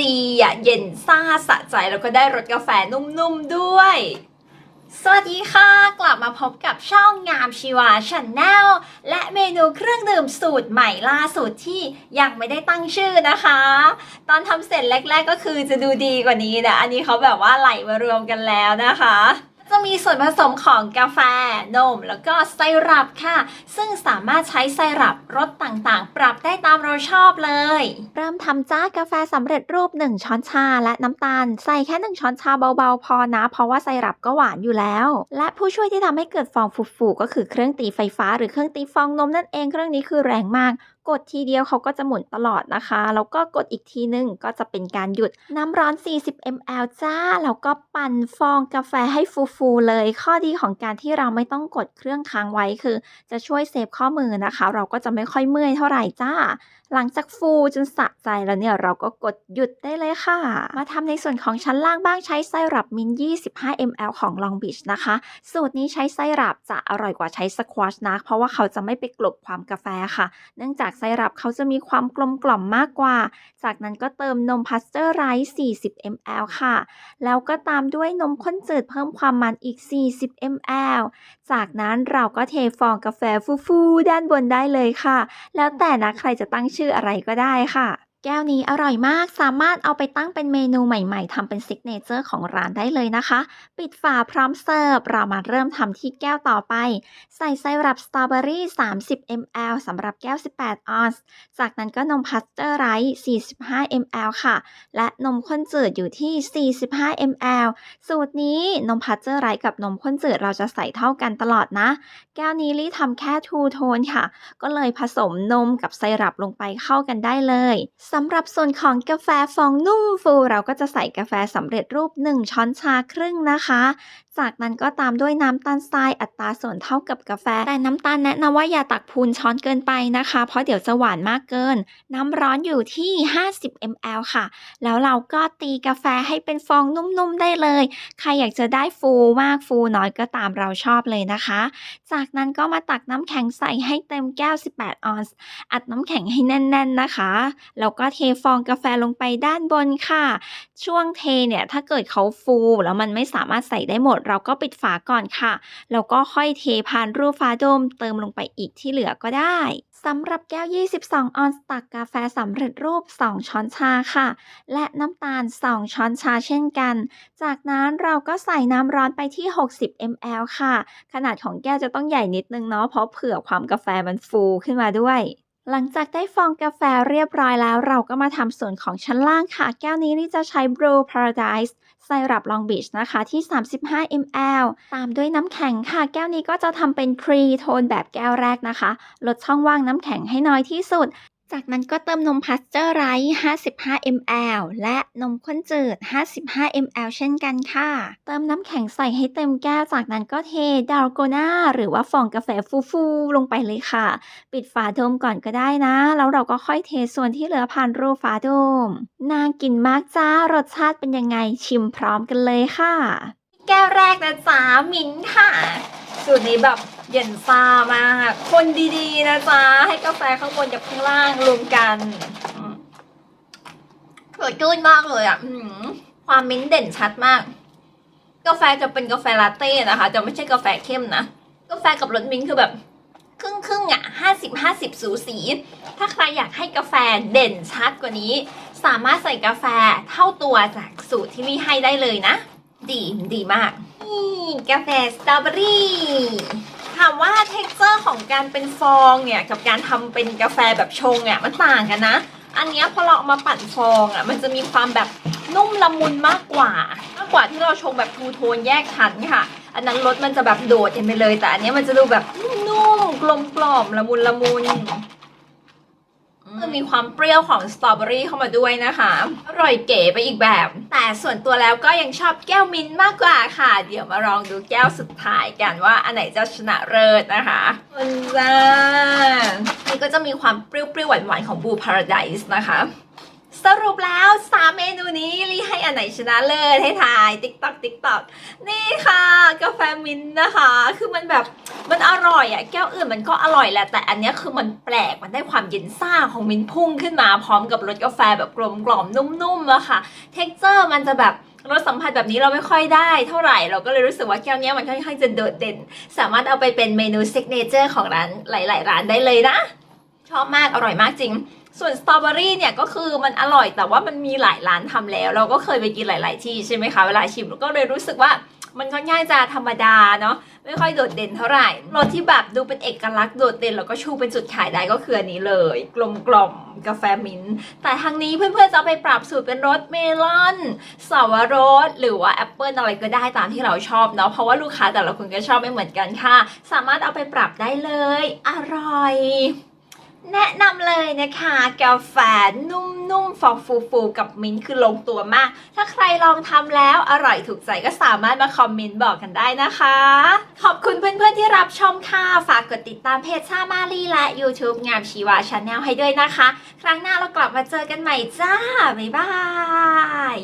ดีอะเย็นซ่าสะใจแล้วก็ได้รสกาแฟนุ่มๆด้วย สวัสดีค่ะ กลับมาพบกับช่องงามชีวาชาแนลและเมนูเครื่องดื่มสูตรใหม่ล่าสุดที่ยังไม่ได้ตั้งชื่อนะคะ ตอนทำเสร็จแรก ๆ ก็คือจะดูดีกว่านี้นะอันนี้เขาแบบว่าไหลมารวมกันแล้วนะคะ จะมีส่วนผสมของกาแฟ นม แล้วก็ไซรัปค่ะ ซึ่งสามารถใช้ไซรัปรสต่างๆ ปรับได้ตามเราชอบเลย เริ่มทำจ้ากาแฟสำเร็จรูป 1 ช้อนชาและน้ำตาล ใส่แค่ 1 ช้อนชาเบาๆ พอนะ เพราะว่าไซรัปก็หวานอยู่แล้ว และผู้ช่วยที่ทำให้เกิดฟองฟูๆก็คือเครื่องตีไฟฟ้า หรือเครื่องตีฟองนมนั่นเองเครื่องนี้คือแรงมาก กดทีเดียวเขาก็จะหมุนตลอดนะคะ แล้วก็กดอีกทีนึงก็จะเป็นการหยุดน้ำร้อน 40 ml จ้า แล้วก็ปั่นฟองกาแฟให้ฟูๆเลย ข้อดีของการที่เราไม่ต้องกดเครื่องค้างไว้คือ จะช่วยเซฟข้อมือนะคะ เราก็จะไม่ค่อยเมื่อยเท่าไหร่จ้า หลังจากฟูจนสะใจแล้วเนี่ยเราก็กดหยุดได้เลยค่ะ มาทำในส่วนของชั้นล่างบ้างใช้ไส้รับมิน 25 ml ของ Long Beach นะคะ สูตรนี้ใช้ไส้รับจะอร่อยกว่าใช้สควอชนะ เพราะว่าเขาจะไม่ไปกลบความกาแฟค่ะ เนื่องจากไซรัปเขาจะมีความกลมกล่อมมากกว่า จากนั้นก็เติมนมพาสเจอร์ไรซ์40 ml ค่ะ แล้วก็ตามด้วยนมข้นจืดเพิ่มความมันอีก 40 ml จากนั้นเราก็เทฟองกาแฟฟูๆด้านบนได้เลยค่ะ แล้วแต่นะใครจะตั้งชื่ออะไรก็ได้ค่ะ แก้วนี้อร่อยมาก สามารถเอาไปตั้งเป็นเมนูใหม่ๆทำเป็นซิกเนเจอร์ของร้านได้เลยนะคะ ปิดฝาพร้อมเสิร์ฟ เรามาเริ่มทำที่แก้วต่อไป ใส่ไซรัปสตรอเบอรี่ 30 ml สำหรับแก้ว 18 ออนซ์ จากนั้นก็นมพัสเจอร์ไรส์ 45 ml ค่ะ และนมข้นจืดอยู่ที่ 45 ml สูตรนี้นมพัสเจอร์ไรส์กับนมข้นจืดเราจะใส่เท่ากันตลอดนะ แก้วนี้ลี่ทำแค่ทูโทนค่ะ ก็เลยผสมนมกับไซรัปลงไปเข้ากันได้เลยสำหรับส่วนของกาแฟฟองนุ่มฟู เราก็จะใส่กาแฟสำเร็จรูป 1 ช้อนชาครึ่งนะคะ จากนั้นก็ตามด้วยน้ำตาลทรายอัตราส่วนเท่ากับกาแฟ แต่น้ำตาลแนะนำว่าอย่าตักพูนช้อนเกินไปนะคะ เพราะเดี๋ยวจะหวานมากเกิน น้ำร้อนอยู่ที่ 50 ml ค่ะ แล้วเราก็ตีกาแฟให้เป็นฟองนุ่มๆได้เลย ใครอยากจะได้ฟูมากฟูน้อยก็ตามเราชอบเลยนะคะ จากนั้นก็มาตักน้ำแข็งใส่ให้เต็มแก้ว 18 ออนซ์อัดน้ำแข็งให้แน่น ๆนะคะ แล้วก็เทฟองกาแฟลงไปด้านบนค่ะ ช่วงเทเนี่ยถ้าเกิดเขาฟูแล้วมันไม่สามารถใส่ได้หมดเราก็ปิดฝาก่อนค่ะ แล้วก็ค่อยเทผ่านรูปฝาโดม เติมลงไปอีกที่เหลือก็ได้สำหรับแก้ว 22 ออนซ์ตักกาแฟสำเร็จรูป 2 ช้อนชาค่ะ และน้ำตาล 2 ช้อนชาเช่นกัน จากนั้นเราก็ใส่น้ำร้อนไปที่ 60 ml ค่ะ ขนาดของแก้วจะต้องใหญ่นิดนึงเนาะเพราะเผื่อความกาแฟมันฟูขึ้นมาด้วย หลังจากได้ฟองกาแฟเรียบร้อยแล้วเราก็มาทำส่วนของชั้นล่างค่ะ แก้วนี้นี่จะใช้ blue Paradise ไซรัป Long Beach นะคะที่ 35 ml ตามด้วยน้ำแข็งค่ะ แก้วนี้ก็จะทำเป็น Pre Tone แบบแก้วแรกนะคะ ลดช่องว่างน้ำแข็งให้น้อยที่สุด จากนั้นก็เติมนมพาสเจอร์ไรส์55 ml และนมข้นจืด 55 ml เช่นกันค่ะ เติมน้ำแข็งใส่ให้เต็มแก้ว จากนั้นก็เทดาลโกนาหรือว่าฟองกาแฟฟูๆลงไปเลยค่ะ ปิดฝาโดมก่อนก็ได้นะ แล้วเราก็ค่อยเทส่วนที่เหลือผ่านรูฝาโดม น่ากินมากจ้า รสชาติเป็นยังไงชิมพร้อมกันเลยค่ะ แก้วแรกนะจ๊ะมิ้นค่ะ สูตรนี้แบบเย็นซ่ามาก คนดีๆนะจ๊ะ ให้กาแฟข้างบนกับข้างล่างรวมกันอืมสดชื่นมากเลยอะอความมิ้นท์เด่นชัดมาก กาแฟจะเป็นกาแฟลาเต้นะคะ จะไม่ใช่กาแฟเข้มนะ กาแฟกับรสมิ้นท์คือแบบ ครึ่งครึ่งอะห้าสิบห้าสิบสูสี ถ้าใครอยากให้กาแฟเด่นชัดกว่านี้ สามารถใส่กาแฟเท่าตัวจากสูตรที่ลี่ให้ได้เลยนะ ดีดีมาก กาแฟสตรอเบอรี่ถามว่าเท็กเจอร์ของการเป็นฟองเนี่ย กับการทำเป็นกาแฟแบบชงอะมันต่างกันนะ อันนี้พอเราเอามาปั่นฟองอะมันจะมีความแบบนุ่มละมุนมากกว่า มากกว่าที่เราชงแบบทูโทนแยกชั้นค่ะ อันนั้นรสมันจะแบบโดดกันไปเลย แต่อันนี้มันจะดูแบบนุ่มกลมกล่อมละมุนละมุน มีความเปรี้ยวของสตรอเบอรี่เข้ามาด้วยนะคะ อร่อยเก๋ไปอีกแบบ แต่ส่วนตัวแล้วก็ยังชอบแก้วมิ้นท์มากกว่าค่ะ เดี๋ยวมาลองดูแก้วสุดท้ายกันว่าอันไหนจะชนะเลิศนะคะมันจ้านี่ก็จะมีความเปรี้ยวๆหวานๆของบูพาราไดส์นะคะ สรุปแล้ว 3 เมนูนี้ลีให้อันไหนชนะเลิศให้ทายติ๊กตอกติ๊กตอกนี่ค่ะ กาแฟมินนะคะ คือมันแบบมันอร่อยอะแก้วอื่นมันก็อร่อยแหละ แต่อันนี้คือมันแปลกมันได้ความเย็นซ่าของมินพุ่งขึ้นมาพร้อมกับรสกาแฟแบบกลมกล่อมนุ่มๆอะค่ะเท็กเจอร์มันจะแบบรสสัมผัสแบบนี้เราไม่ค่อยได้เท่าไหร่เราก็เลยรู้สึกว่าแก้วนี้มันค่อนข้างจะโดดเด่น สามารถเอาไปเป็นเมนูซิกเนเจอร์ของร้านหลาย ๆ ร้านได้เลยนะ ชอบมากอร่อยมากจริง ส่วนสตรอเบอรี่เนี่ยก็คือมันอร่อยแต่ว่ามันมีหลายร้านทำแล้ว เราก็เคยไปกินหลาย ๆ ที่ใช่ไหมคะเวลาชิมเราก็เลยรู้สึกว่ามันค่อนข้างจะธรรมดาเนาะไม่ค่อยโดดเด่นเท่าไหร่รสที่แบบดูเป็นเอกลักษณ์โดดเด่นแล้วก็ชูเป็นจุดขายได้ก็คืออันนี้เลย กลมกล่อมกาแฟมิ้นท์แต่ทางนี้เพื่อนๆจะไปปรับสูตรเป็นรสเมลอนสวรสหรือว่าแอปเปิลอะไรก็ได้ตามที่เราชอบเนาะเพราะว่าลูกค้าแต่ละคนก็ชอบไม่เหมือนกันค่ะ สามารถเอาไปปรับได้เลย อร่อย แนะนำเลยนะคะ กาแฟนุ่มๆฟองฟูๆกับมิ้นคือลงตัวมาก ถ้าใครลองทำแล้วอร่อยถูกใจก็สามารถมาคอมเมนต์บอกกันได้นะคะ ขอบคุณเพื่อนๆที่รับชมค่ะ ฝากกดติดตามเพจชามารีและ YouTube งามชีวาชาแนลให้ด้วยนะคะ ครั้งหน้าเรากลับมาเจอกันใหม่จ้า บ๊ายบาย